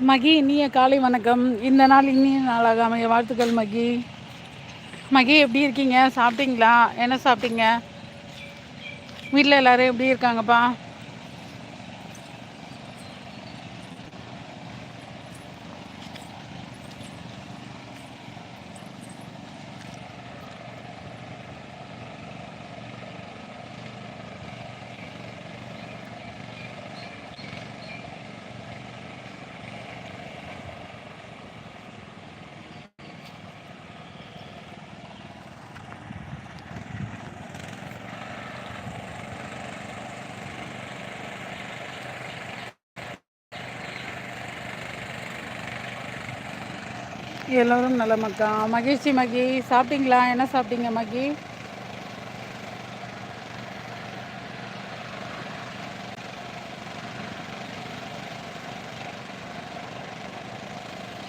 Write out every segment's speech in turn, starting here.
மகி இனிய காலை வணக்கம். இந்த நாள் இனிய நாளாக அமைய வாழ்த்துக்கள் மகி. மகி எப்படி இருக்கீங்க? சாப்பிட்டீங்களா? என்ன சாப்பிட்டீங்க? வீட்டில் எல்லாரும் எப்படி இருக்காங்கப்பா? எல்லோரும் நலமக்கா மகிழ்ச்சி மகி சாப்பிட்டீங்களா? என்ன சாப்பிட்டீங்க மகி?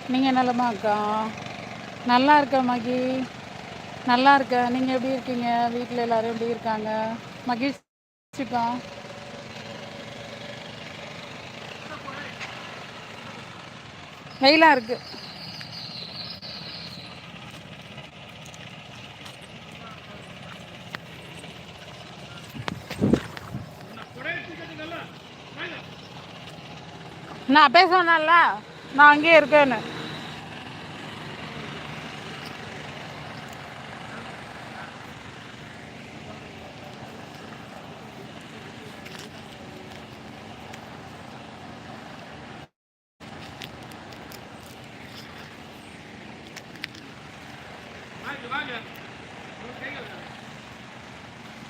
நீங்கள் நலமா அக்கா. நல்லா இருக்க மகி. நல்லா இருக்க. நீங்கள் எப்படி இருக்கீங்க? வீட்டில் எல்லாரும் எப்படி இருக்காங்க? மகிழ்ச்சிக்கா வெயிலாக இருக்குது நான் பேச சொன்னேன்ல நான் அங்கேயே இருக்கேன்னு.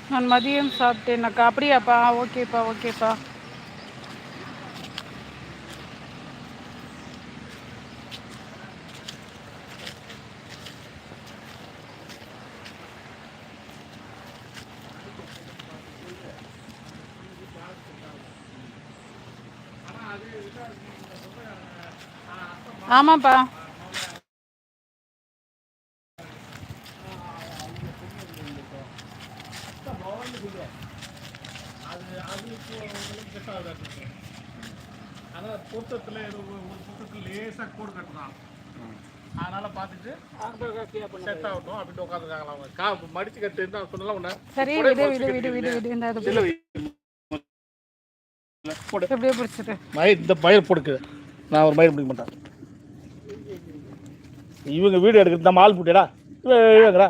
நான் மதியம் சாப்பிட்டேனாக்கா அப்படியாப்பா? ஓகேப்பா ஓகேப்பா. ஆமாப்பா. அதான் பொருத்தத்தில் ஒரு பொருத்தத்தில் லேசாக கோடு கட்டலாம் அதனால பார்த்துட்டு செட் ஆகட்டும் அப்படின்ட்டு உட்காந்துருக்காங்களா கா மடிச்சு கட்டு தான் சொன்னலாம் உன்ன சரி விடு விடு விடு விடு விடு இந்த. எப்படியோ பிடிச்சிட்டு மயிர் இந்த மயிர் போடுக்கு. நான் ஒரு மயிர் பிடிக்க மாட்டேன். இவங்க வீடியோ எடுக்கிறது நம்ம ஆள் போட்டியடா? இவங்கடா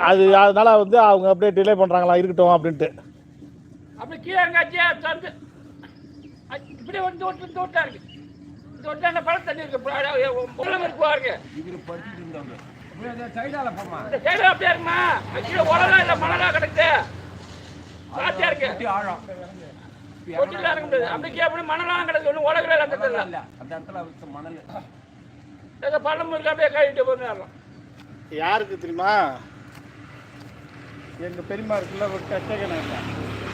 அது அதனால வந்து அவங்க அப்படியே டிலே பண்ணுறாங்களா இருக்கட்டும் அப்படின்ட்டு. அப்படி கீழே அ- இப்படி வந்து தொட்டு தொட்டா இருக்கு. தொட்டா பழம் தண்ணி இருக்கு? இருக்கு பாருங்க இவரு படிச்சுட்டு இருந்தவங்க சைடால போமா இந்த அப்படியே இருக்குமா? கீழே இல்ல மணலா கிடக்குது. பாத்தியா இருக்கு? ஆழம். கொட்டில இருக்க முடியாது அப்படி மணலாம் கிடக்கு ஒன்றும் உலகில அந்த இடத்துல. அந்த இடத்துல மணல் ஏதோ பழம் இருக்கு அப்படியே கழிட்டு யாருக்கு தெரியுமா? எங்க பெரியம்மா இருக்குல்ல ஒரு கச்சகனை இல்லை.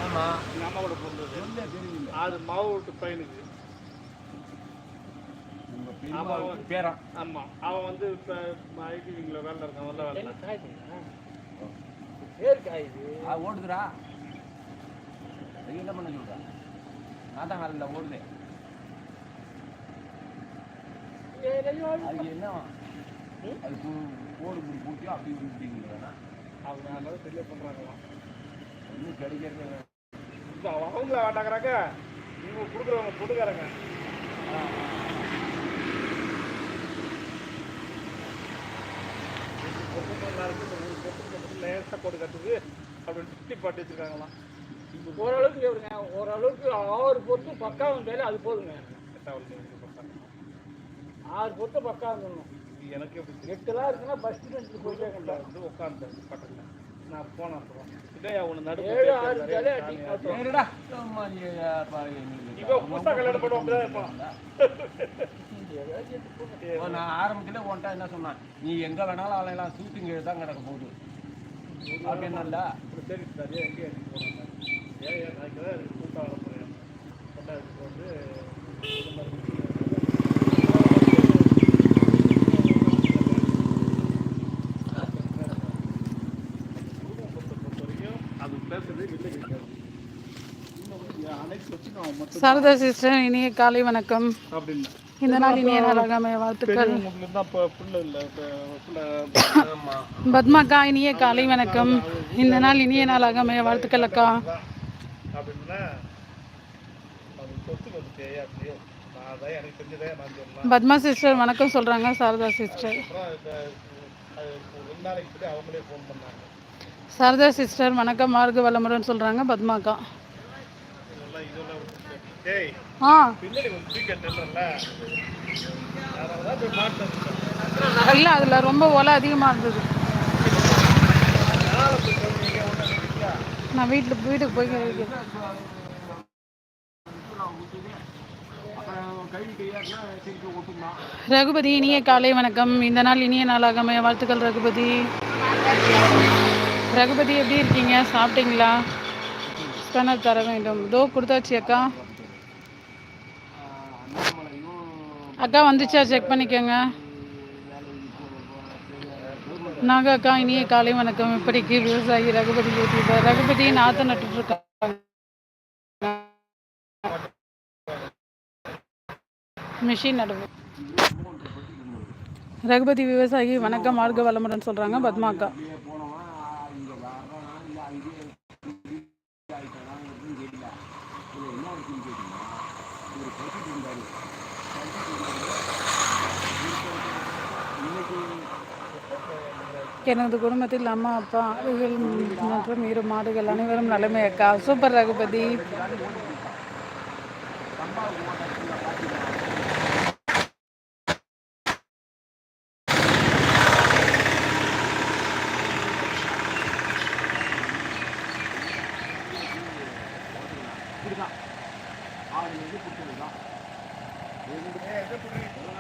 ஆமா. எங்கள் அம்மாவோட பிறந்தது அது. மாவு விட்டு பையனுக்கு. பேரா ஆமா. அவன் வந்து இப்போ ஐடி விங்கில் வேலை இருக்கான் நல்ல வேலை. பேர் காயுது ஓடுதுடா. என்ன பண்ண சொல்றா? நாதான் காலில் ஓடுது. அது என்ன? அது ஓடு இப்படி பூட்டி அப்படி இப்படிங்கிறதா அவங்க அதனால தெரிய பண்ணுறாங்களாம் இன்னும் கிடைக்கிறது அவங்கள வேண்டாங்கிறாங்க. இவங்க கொடுக்குறவங்க கொடுக்குறாங்க. லேசாக போட்டு கட்டுது. அப்படின்னு சுற்றி பாட்டி வச்சுருக்காங்களாம். ஓரளவுக்கு எப்படிங்க ஓரளவுக்கு ஆறு பொருத்து பக்கா வந்தாலே அது போதுங்க. ஆறு பொருத்து பக்கா வந்துடணும். எனக்கு எப்படி எட்டுலாம் இருக்குன்னா ஃபஸ்ட்டு பெஞ்சில் போயிட்டே வந்து உட்காந்து பக்கத்தில். நான் போனேன் அப்புறம். அவனு நடுவு ஏழு ஆறு புதுசாக கல்யாணம் பண்ணுவோம் அப்படிதான் இருப்பான். நான் ஆரம்பத்துல உன்ட்ட என்ன சொன்னேன்? நீ எங்க வேணாலும் அலையலாம் ஷூட்டிங் தான் கிடக்க போகுது. அப்படின்னா சரி சார் எங்கே அடிக்க சாரதா சிஸ்டர் இனிய காலை வணக்கம். இந்த நாள் இனிய நாளாக அமைய வாழ்த்துக்கள் பத்மாக்கா இனிய காலை வணக்கம். இந்த நாள் இனிய நாளாக அமைய வாழ்த்துக்கள் அக்கா. அப்படின்னா அது சொத்துக்கு வந்துட்டு அப்படியே நான் அதான் எனக்கு தெரிஞ்சதே நான் சொன்னேன். பத்மா சிஸ்டர் வணக்கம் சொல்றாங்க சாரதா சிஸ்டர். ரெண்டு நாளைக்கு அவங்களே ஃபோன் பண்ணாங்க. சாரதா சிஸ்டர் வணக்கம் மார்க வளமுடன் சொல்றாங்க பத்மாக்கா. ஆ. இல்லை அதில் ரொம்ப ஒலை அதிகமாக இருந்தது மேலே போய் சொல்லுவீங்க ஒன்றும் நினைக்கல நான் வீட்டில் வீட்டுக்கு போய் ரகுபதி இனிய காலை வணக்கம். இந்த நாள் இனிய நாளாக அமைய வாழ்த்துக்கள் ரகுபதி. ரகுபதி எப்படி இருக்கீங்க? சாப்பிட்டீங்களா? ஸ்பெனர் தர வேண்டும். தோ கொடுத்தாச்சு அக்கா. அக்கா வந்துச்சா? செக் பண்ணிக்கோங்க. நாங்க அக்கா இனிய காலை வணக்கம். இப்படிக்கு விவசாயி ரகுபதி யூடியூபர். ரகுபதி நாற்று நட்டுட்டு இருக்காங்க மிஷின் நடுவு ரகுபதி விவசாயி வணக்கம். மார்க்க வளமுடன் சொல்றாங்க பத்மாக்கா. எனது குடும்பத்தில் அம்மா அப்பா ஆடுகள் மற்றும் இரு மாடுகள் அனைவரும் நலமே அக்கா. சூப்பர் ரகுபதி.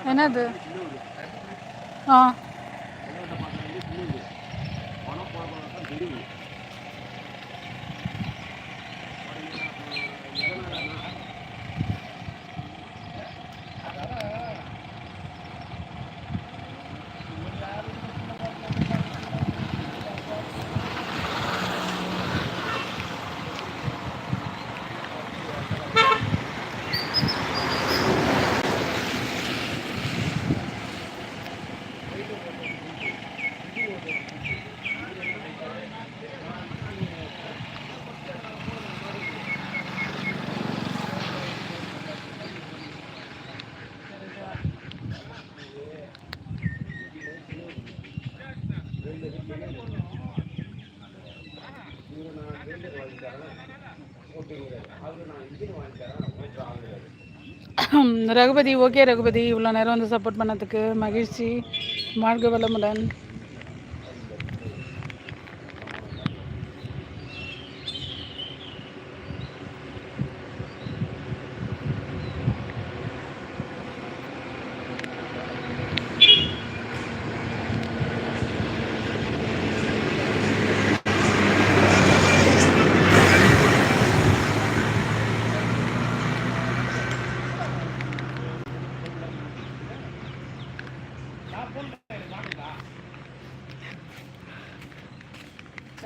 என்னது? ஆ. ரகுபதி ஓகே ரகுபதி. இவ்வளோ நேரம் வந்து சப்போர்ட் பண்ணதுக்கு மகிழ்ச்சி. வாழ்க வளமுடன்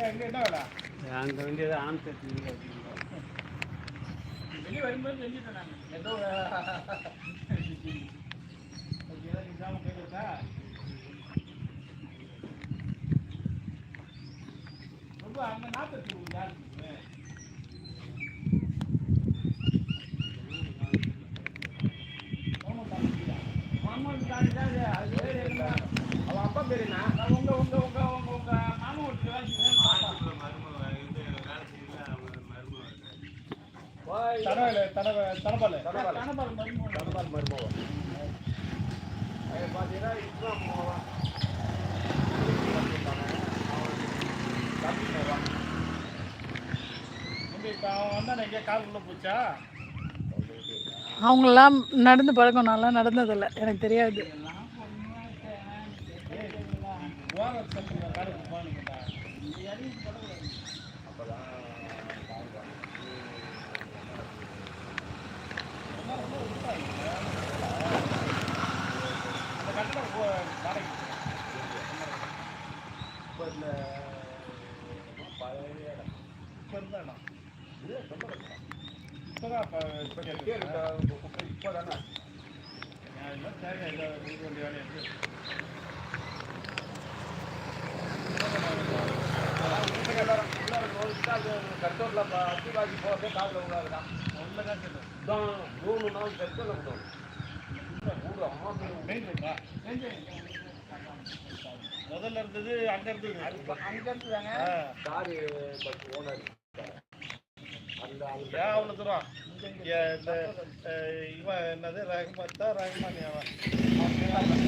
எங்க என்ன வேலை அங்கே வேண்டியது வெளியே வரும்போது செஞ்சுட்டேன் நான். ஏதோ ஓகே எக்ஸாம் கேட்குறதா ரொம்ப அங்கே நாற்பத்தி மூணு ஜாஸ்தி அவன் அப்பா பேர் என்ன உங்க உங்க உங்க உங்க உங்க மாமா ஒருத்தர் வேலை மருமகன் தனபால். பார்த்தீங்கன்னா இஸ்லாம் போச்சா? அவங்களெல்லாம் நடந்து பழக்கம் நல்லா நடந்ததில்லை. எனக்கு தெரியாது. ஓரம் கட்டோரில் அத்தி வாங்கி போகிறதே காதில் உள்ளாருதான் ஒன்றுதான் இருக்குது. தான் மூணு நாள் ஊர் அம்மா மெயின் ரோடா? முதல்ல இருந்தது அங்க இருந்தது. அங்கேருந்து தாங்க ஆ. காரு பஸ் ஓனர் ஏன் அவ்வளவு தூரம்? இந்த இவன் என்னது? ரஹ்மத்தா ரஹ்மான் அவன்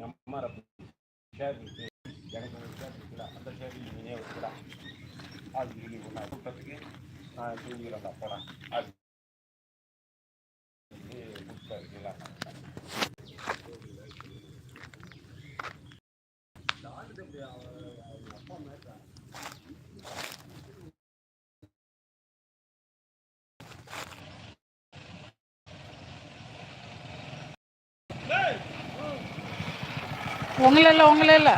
நம்ம ஷேர் இருக்கு எனக்கு ஒரு ஷேர் இருக்குல்ல அந்த ஷேர் நீனே வச்சுக்கலாம் அது சொல்லி நான் கூட்டத்துக்கு நான் தூங்கிக்கிறேன் போகிறேன் அது இல்லை உங்கள இல்லை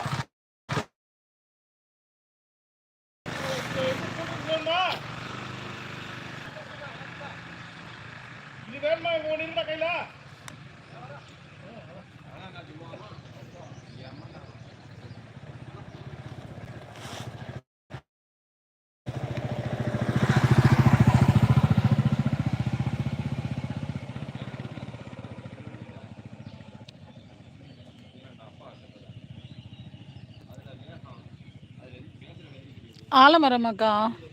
இது வேணுமா உன் இருந்தா கையில? ஆலமரமாக்கா இன்னும்